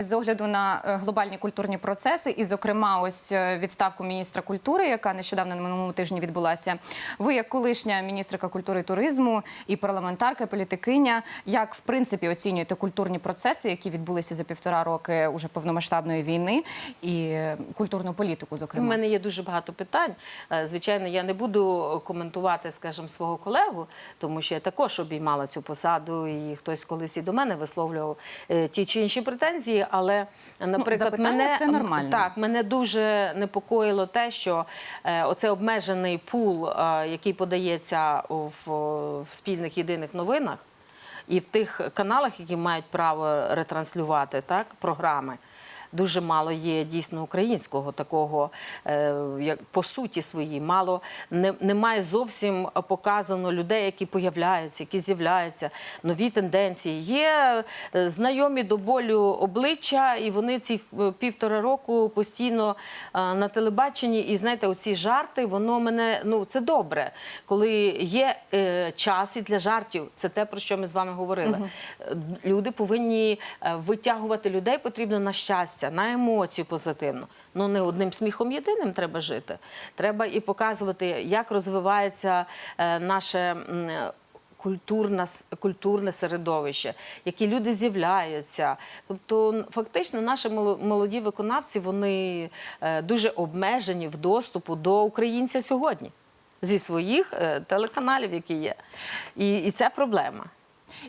З огляду на е, глобальні культурні процеси, і, зокрема, ось е, відставку міністра культури, яка нещодавно на минулому тижні відбулася. Ви, як колишня міністрка культури і туризму і парламентарка, і політикиня, як в принципі оцінюєте культурні процеси, які відбулися за півтора роки уже повномасштабної війни, і е, культурну політику, зокрема, У мене є дуже багато питань. Звичайно, я не буду коментувати, скажімо, свого колегу, тому що я також обіймала цю посаду, і хтось колись і до мене висловлював ті чи інші претензії. Але, наприклад, ну, мене це нормально. так мене дуже непокоїло те, що е, оце обмежений пул, е, який подається в, в спільних єдиних новинах. І в тих каналах, які мають право ретранслювати так, програми, дуже мало є дійсно українського такого, е, як по суті своїй. Мало не, немає зовсім показано людей, які появляються, які з'являються, нові тенденції. Є е, знайомі до болю обличчя, і вони ці е, півтора року постійно на телебаченні. І знаєте, оці жарти, воно мене ну це добре, коли є е, час і для жартів. Це те, про що ми з вами говорили. Е, Люди повинні витягувати людей потрібно на щастя, на емоцію позитивну. Ну не одним сміхом єдиним треба жити. Треба і показувати, як розвивається е, наше. Культурна, культурне середовище, які люди з'являються. Тобто, фактично, наші молоді виконавці вони е, дуже обмежені в доступу до українця сьогодні зі своїх е, телеканалів, які є. І, і це проблема.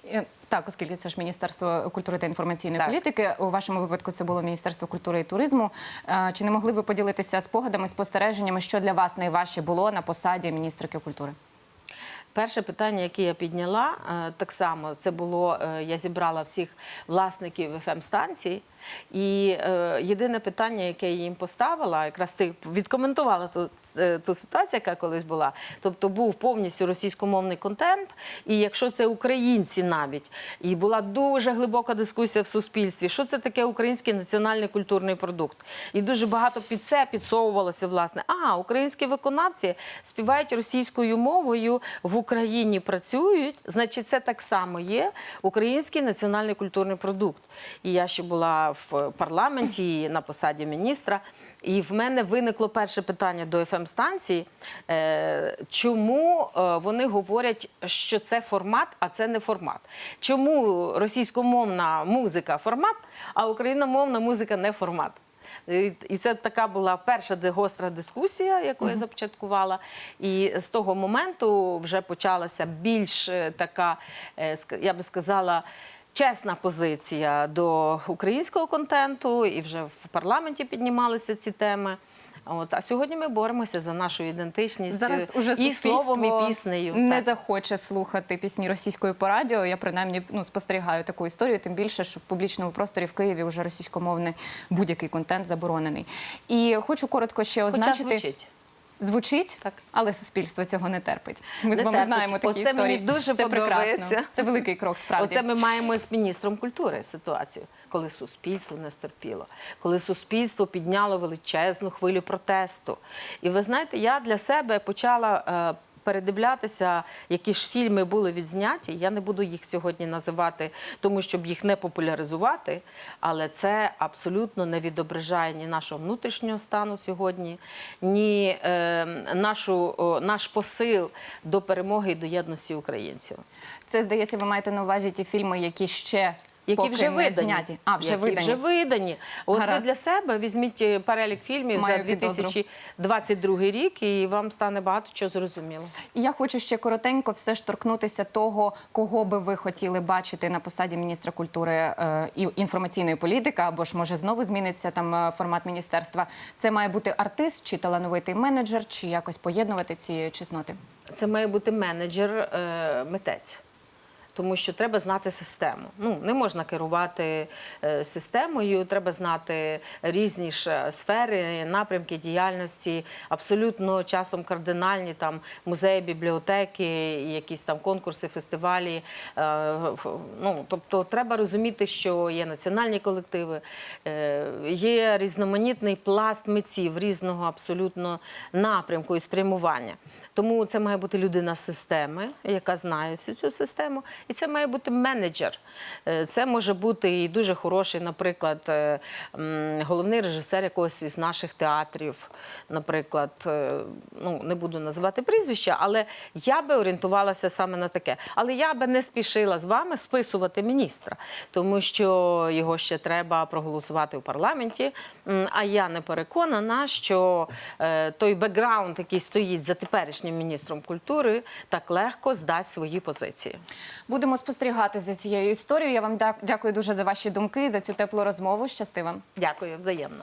Е, Так, оскільки це ж Міністерство культури та інформаційної Так. політики, у вашому випадку це було Міністерство культури і туризму. Е, Чи не могли ви поділитися спогадами, спостереженнями, що для вас найважче було на посаді міністрики культури? Перше питання, яке я підняла, е, так само це було: я зібрала всіх власників фм станцій і е, єдине питання, яке я їм поставила, якраз ти відкоментувала ту, е, ту ситуацію, яка колись була. Тобто був повністю російськомовний контент, і якщо це українці навіть, і була дуже глибока дискусія в суспільстві, що це таке український національний культурний продукт. І дуже багато під це підсовувалося, власне. А, українські виконавці співають російською мовою, в Україні працюють, значить, це так само є український національний культурний продукт. І я ще була в парламенті на посаді міністра. І в мене виникло перше питання до fm станції Е, чому е, вони говорять, що це формат, а це не формат? Чому російськомовна музика формат, а україномовна музика не формат? І- І це така була перша гостра дискусія, яку я започаткувала. І з того моменту вже почалася більш е, така, я би сказала, чесна позиція до українського контенту, і вже в парламенті піднімалися ці теми. От, а сьогодні ми боремося за нашу ідентичність Зараз уже і словом, і піснею. не Так. захоче слухати пісні російської по радіо. Я принаймні ну спостерігаю таку історію, тим більше, що в публічному просторі в Києві вже російськомовний будь-який контент заборонений. І хочу коротко ще Хоча означити. звучить. Звучить, Так. але суспільство цього не терпить. Ми Не з вами терпить. знаємо такі Оце мені дуже це подобається. прекрасно. Це великий крок, справді. Оце ми маємо з міністром культури ситуацію, коли суспільство не стерпіло, коли суспільство підняло величезну хвилю протесту. І ви знаєте, я для себе почала. Передивлятися, які ж фільми були відзняті. Я не буду їх сьогодні називати, тому щоб їх не популяризувати. Але це абсолютно не відображає ні нашого внутрішнього стану сьогодні, ні е, нашу, о, наш посил до перемоги і до єдності українців. Це здається, ви маєте на увазі ті фільми, які ще Які поки вже не видані. зняті. А вже які видані. вже видані. От Гаразд. ви для себе візьміть е, перелік фільмів Маю за підозру. 2022 рік, і вам стане багато чого зрозуміло. І Я хочу ще коротенько все ж торкнутися того, кого би ви хотіли бачити на посаді міністра культури е, і інформаційної політики, або ж може знову зміниться там е, формат міністерства. Це має бути артист чи талановитий менеджер, чи якось поєднувати ці чесноти. Це має бути менеджер, е, митець. Тому що треба знати систему. Ну не можна керувати е, системою. Треба знати різні ж е, сфери, напрямки діяльності, абсолютно часом кардинальні там музеї, бібліотеки, якісь там конкурси, фестивалі. Е, ну тобто, треба розуміти, що є національні колективи, є різноманітний пласт митців різного абсолютно напрямку і спрямування. Тому це має бути людина системи, яка знає всю цю систему, і це має бути менеджер. Е, Це може бути і дуже хороший, наприклад, е, головний режисер якогось із наших театрів, наприклад, е, ну не буду називати прізвища, але я би орієнтувалася саме на таке. Але я би не спішила з вами списувати міністра, тому що його ще треба проголосувати в парламенті. А я не переконана, що той бекграунд, який стоїть за теперішнім міністром культури, так легко здасть свої позиції. Будемо спостерігати за цією історією. Я вам дя- дякую дуже за ваші думки, за цю теплу розмову. Щасти вам. Дякую, взаємно.